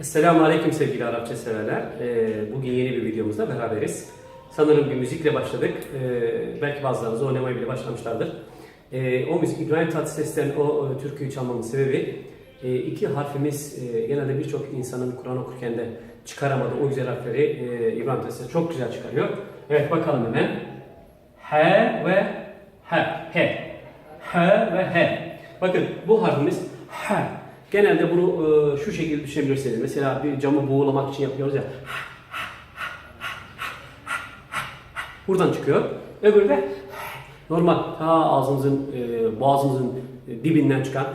Esselamu Aleyküm sevgili Arapça severler. Ee, bugün yeni bir videomuzda beraberiz. Sanırım bir müzikle başladık. Ee, belki bazılarınız oynamaya bile başlamışlardır. Ee, o müzik İbrahim Tatlıses'ten o, o türküyü çalmamın sebebi e, iki harfimiz e, genelde birçok insanın Kur'an okurken de çıkaramadığı o güzel harfleri e, İbrahim Tatlıses çok güzel çıkarıyor. Evet bakalım hemen. H ve H. H. H ve H. Bakın bu harfimiz H. Genelde bunu e, şu şekilde düşünebilirsiniz. Mesela bir camı buğulamak için yapıyoruz ya. Buradan çıkıyor. Öbürü de normal ta ağzımızın, e, boğazımızın dibinden çıkan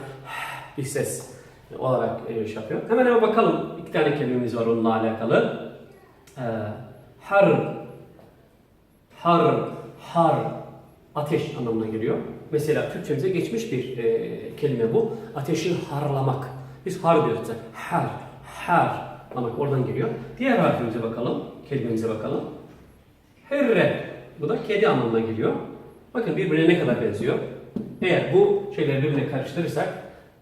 bir ses olarak e, şey yapıyor. Hemen hemen bakalım. İki tane kelimemiz var onunla alakalı. E, har, har, har, ateş anlamına geliyor. Mesela Türkçemize geçmiş bir e, kelime bu. Ateşi harlamak. Biz har diyoruz. Har, harlamak oradan geliyor. Diğer harfimize bakalım. Kelimemize bakalım. Herre. Bu da kedi anlamına geliyor. Bakın birbirine ne kadar benziyor. Eğer bu şeyleri birbirine karıştırırsak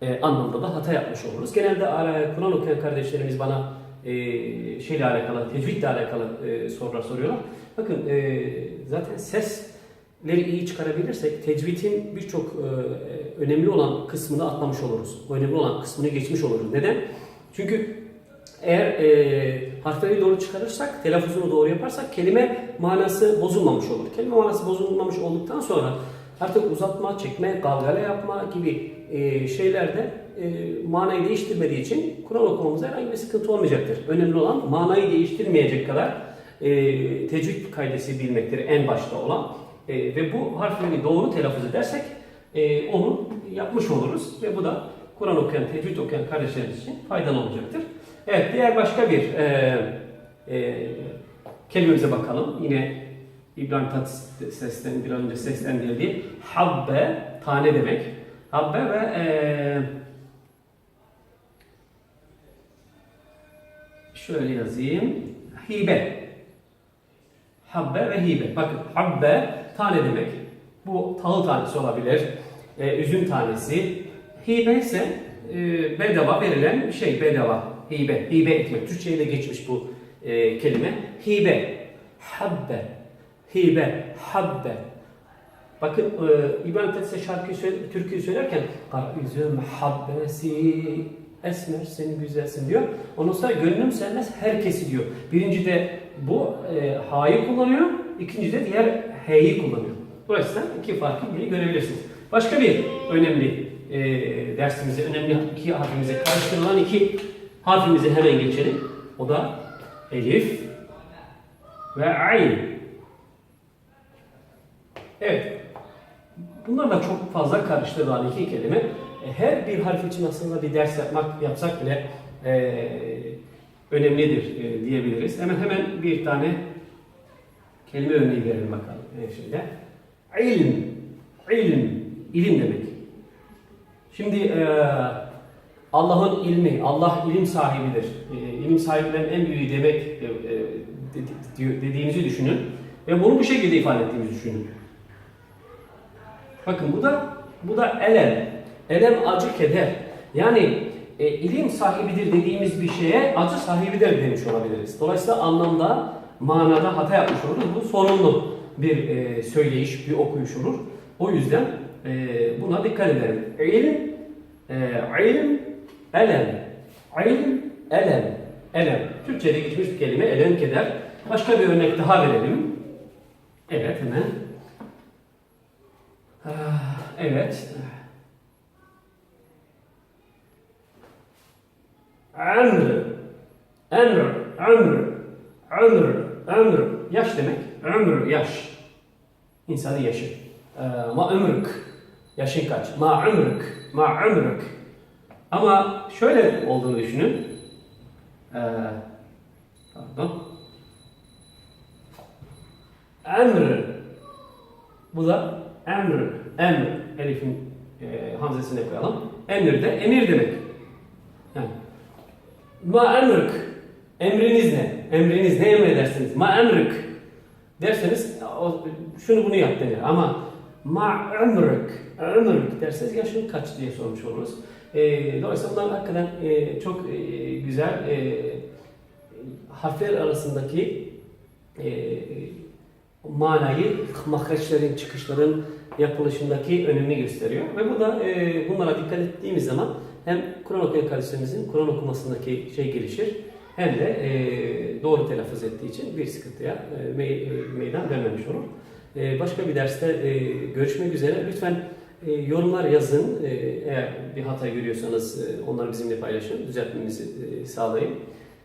e, anlamda da hata yapmış oluruz. Genelde ara- Kur'an okuyan kardeşlerimiz bana e, şeyle alakalı, tecvidle alakalı e, sorular soruyorlar. Bakın e, zaten sesleri iyi çıkarabilirsek tecvidin birçok e, önemli olan kısmını atlamış oluruz. Önemli olan kısmını geçmiş oluruz. Neden? Çünkü eğer e, harfleri doğru çıkarırsak, telaffuzunu doğru yaparsak kelime manası bozulmamış olur. Kelime manası bozulmamış olduktan sonra artık uzatma, çekme, galgala yapma gibi e, şeylerde e, manayı değiştirmediği için Kur'an okumamızda herhangi bir sıkıntı olmayacaktır. Önemli olan manayı değiştirmeyecek kadar e, tecvid kaidesi bilmektir en başta olan. E, ve bu harfleri doğru telaffuz edersek e, onu yapmış oluruz ve bu da Kur'an okuyan, tecvid okuyan kardeşlerimiz için faydalı olacaktır. Evet, diğer başka bir e, e, kelimemize bakalım. Yine İbrahim Tatlıses'ten bir an önce seslendirildiği habbe, tane demek. Habbe ve e, şöyle yazayım. Hibe. Habbe ve hibe. Bakın habbe tane demek. Bu tahıl tanesi olabilir. E, üzüm tanesi. Hibe ise e, bedava verilen bir şey. Bedava. Hibe. Hibe etmek. Türkçe'ye de geçmiş bu e, kelime. Hibe. Habbe. Hibe. Habbe. Bakın e, İbrahim Tatlıses şarkıyı söyle, türküyü söylerken üzüm habbesi esmer senin güzelsin diyor. Ondan sonra gönlüm sevmez herkesi diyor. Birinci de bu e, ha'yı kullanıyor. ikinci de diğer h'yi kullanıyor. Dolayısıyla iki farkı bile görebilirsiniz. Başka bir önemli e, dersimize, önemli iki harfimize karıştırılan iki harfimize hemen geçelim. O da elif ve ayn. Evet. Bunlar da çok fazla karıştırılan iki kelime. E, Her bir harf için aslında bir ders yapmak yapsak bile e, önemlidir e, diyebiliriz. Hemen hemen bir tane kelime örneği verelim bakalım. Evet, şimdi. İlm. İlm. İlim demek. Şimdi e, Allah'ın ilmi, Allah ilim sahibidir. E, ilim sahiplerinin en büyüğü demek e, e, de- de- dediğimizi düşünün. Ve bunu bu şekilde ifade ettiğimizi düşünün. Bakın bu da bu da elem. Elem acı keder. Yani e, ilim sahibidir dediğimiz bir şeye acı sahibidir demiş olabiliriz. Dolayısıyla anlamda, manada hata yapmış oluruz. Bu sorunlu bir e, söyleyiş, bir okuyuş olur. O yüzden e, buna dikkat edelim. İlim, e, ilim, elem. İlim, elem. Elem. Türkçe'de geçmiş bir kelime, elem keder. Başka bir örnek daha verelim. Evet hemen. Ah, Evet. Amr. Amr. Amr. Amr. Amr. Yaş demek. Amr yaş. İnsanın yaşı. Ee, Ma ömrük. Yaşın kaç? Ma ömrük. Ma ömrük. Ama şöyle olduğunu düşünün. Ee, pardon. Emr. Bu da emr. Emr. Elif'in e, hamzesine koyalım. Emir de emir demek. Yani. Ma emrük. Emriniz ne? Emriniz ne emredersiniz? Ma emrük. Derseniz şunu bunu yap denir. Ama ma emrük. Emrük derseniz yaşın kaç diye sormuş oluruz. E, dolayısıyla bunlar hakikaten e, çok e, güzel e, harfler arasındaki e, manayı, mahreçlerin, çıkışların yapılışındaki önemini gösteriyor. Ve bu da e, bunlara dikkat ettiğimiz zaman hem Kur'an okuyan kardeşlerimizin Kur'an okumasındaki şey gelişir hem de e, doğru telaffuz ettiği için bir sıkıntıya e, me- e, meydan vermemiş olur. E, başka bir derste e, görüşmek üzere. Lütfen e, yorumlar yazın. E, eğer bir hata görüyorsanız e, onları bizimle paylaşın. Düzeltmemizi e, sağlayın.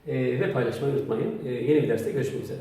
E, ve paylaşmayı unutmayın. E, yeni bir derste görüşmek üzere.